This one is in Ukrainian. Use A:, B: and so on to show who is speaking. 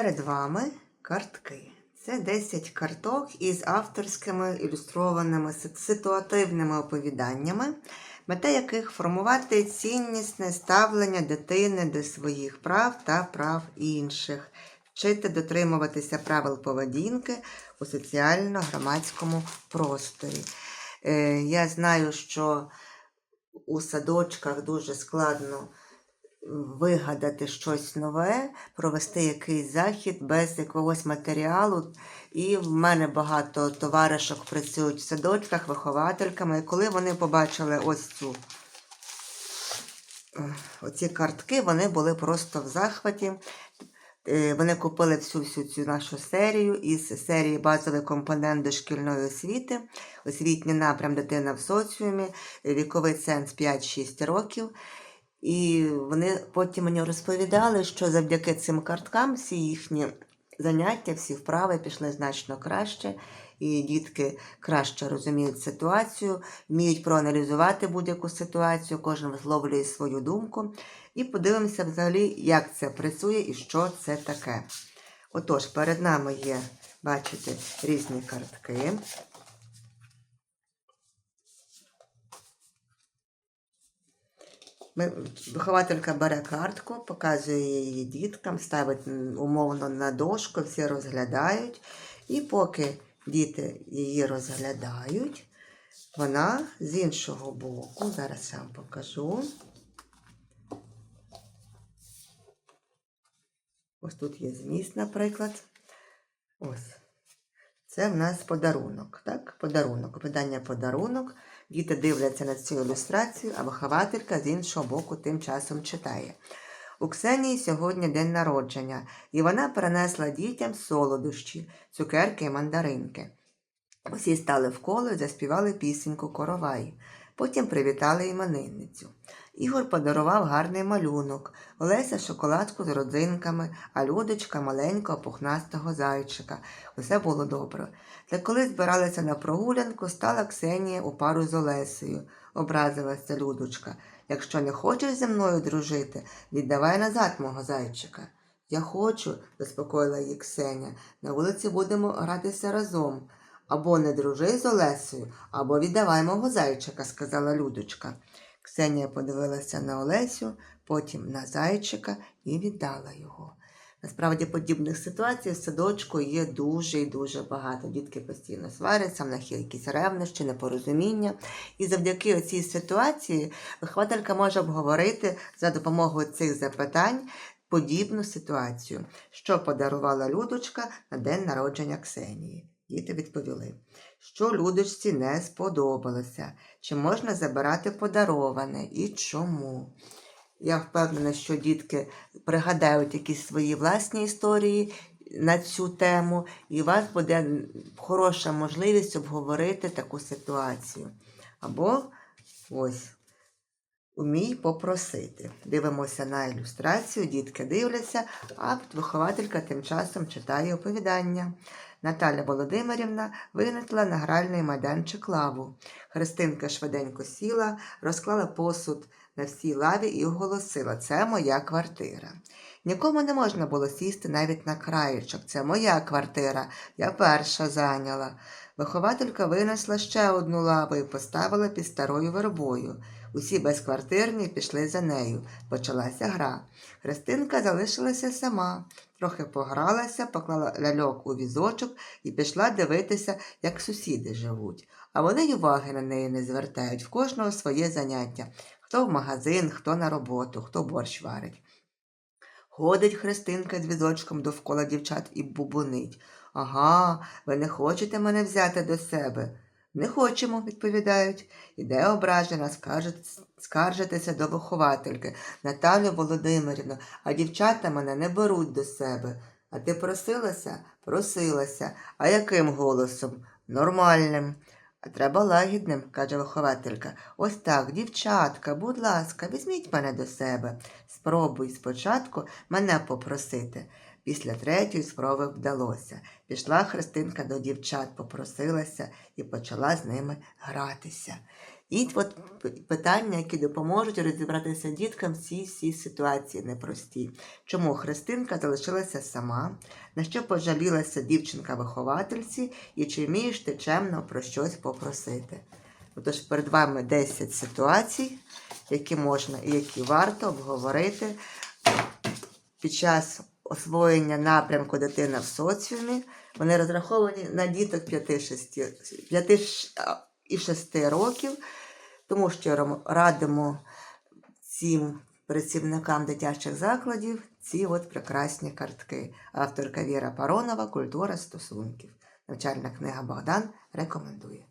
A: Перед вами картки. Це 10 карток із авторськими ілюстрованими ситуативними оповіданнями, мета яких формувати ціннісне ставлення дитини до своїх прав та прав інших, вчити дотримуватися правил поведінки у соціально-громадському просторі. Е, Я знаю, що у садочках дуже складно вигадати щось нове, провести якийсь захід без якогось матеріалу. І в мене багато товаришок працюють в садочках, виховательками. І коли вони побачили ось цю оці картки, вони були просто в захваті. Е, Вони купили всю всю цю нашу серію із серії базовий компонент дошкільної освіти, освітній напрям дитина в соціумі, віковий ценз 5-6 років. І вони потім мені розповідали, що завдяки цим карткам всі їхні заняття, всі вправи пішли значно краще, і дітки краще розуміють ситуацію, вміють проаналізувати будь-яку ситуацію, кожен висловлює свою думку. І подивимося взагалі, як це працює і що це таке. Отож, перед нами є, бачите, різні картки. Ми, вихователька бере картку, показує її діткам, ставить умовно на дошку, всі розглядають. І поки діти її розглядають, вона з іншого боку, зараз я вам покажу. Ось тут є зміст, наприклад. Ось. Це в нас подарунок? Подарунок. Видання подарунок. Діти дивляться на цю ілюстрацію, а вихователька з іншого боку тим часом читає. У Ксенії сьогодні день народження, і вона принесла дітям солодощі, цукерки і мандаринки. Усі стали в коло і заспівали пісеньку Коровай. Потім привітали іменинницю. Ігор подарував гарний малюнок, Олеся шоколадку з родзинками, а Людочка маленького пухнастого зайчика. Усе було добре. Та коли збиралися на прогулянку, стала Ксенія у пару з Олесею. Образилася Людочка. Якщо не хочеш зі мною дружити, віддавай назад мого зайчика. Я хочу, заспокоїла її Ксеня. На вулиці будемо гратися разом. Або не дружи з Олесею, або віддавай мого зайчика, сказала Людочка. Ксенія подивилася на Олесю, потім на зайчика і віддала його. Насправді подібних ситуацій в садочку є дуже і дуже багато. Дітки постійно сваряться, в них є якісь ревнощі, непорозуміння. І завдяки цій ситуації вихователька може обговорити за допомогою цих запитань подібну ситуацію, що подарувала Людочка на день народження Ксенії. Діти відповіли, що Людочці не сподобалося, чи можна забирати подароване і чому. Я впевнена, що дітки пригадають якісь свої власні історії на цю тему, і у вас буде хороша можливість обговорити таку ситуацію. Або ось умій попросити. Дивимося на ілюстрацію, дітки дивляться, а вихователька тим часом читає оповідання. Наталя Володимирівна винесла на гральний майданчик лаву. Христинка швиденько сіла, розклала посуд на всій лаві і оголосила: це моя квартира. Нікому не можна було сісти навіть на краєчок. Це моя квартира, я перша зайняла. Вихователька винесла ще одну лаву і поставила під старою вербою. Усі безквартирні пішли за нею. Почалася гра. Христинка залишилася сама. Трохи погралася, поклала ляльок у візочок і пішла дивитися, як сусіди живуть. А вони й уваги на неї не звертають, в кожного своє заняття. Хто в магазин, хто на роботу, хто борщ варить. Ходить Христинка з візочком довкола дівчат і бубонить. Ага, ви не хочете мене взяти до себе? Не хочемо, відповідають. Іде ображена, скаржитися до виховательки. Наталю Володимирівну, а дівчата мене не беруть до себе. А ти просилася? Просилася. А яким голосом? Нормальним. А треба лагідним, каже вихователька. Ось так, дівчатка, будь ласка, візьміть мене до себе. Спробуй спочатку мене попросити. Після третьої спроби вдалося. Пішла Христинка до дівчат, попросилася і почала з ними гратися. І от питання, які допоможуть розібратися діткам в цій всій ситуації непростій. Чому Христинка залишилася сама? На що пожалілася дівчинка виховательці, і чи вмієш ти чемно про щось попросити? Отож, перед вами 10 ситуацій, які можна і які варто обговорити під час освоєння напрямку дитина в соціумі. Вони розраховані на діток 5-6 5 і 6 років, тому що радимо цим працівникам дитячих закладів ці от прекрасні картки. Авторка Віра Паронова Культура стосунків. Навчальна книга Богдан рекомендує.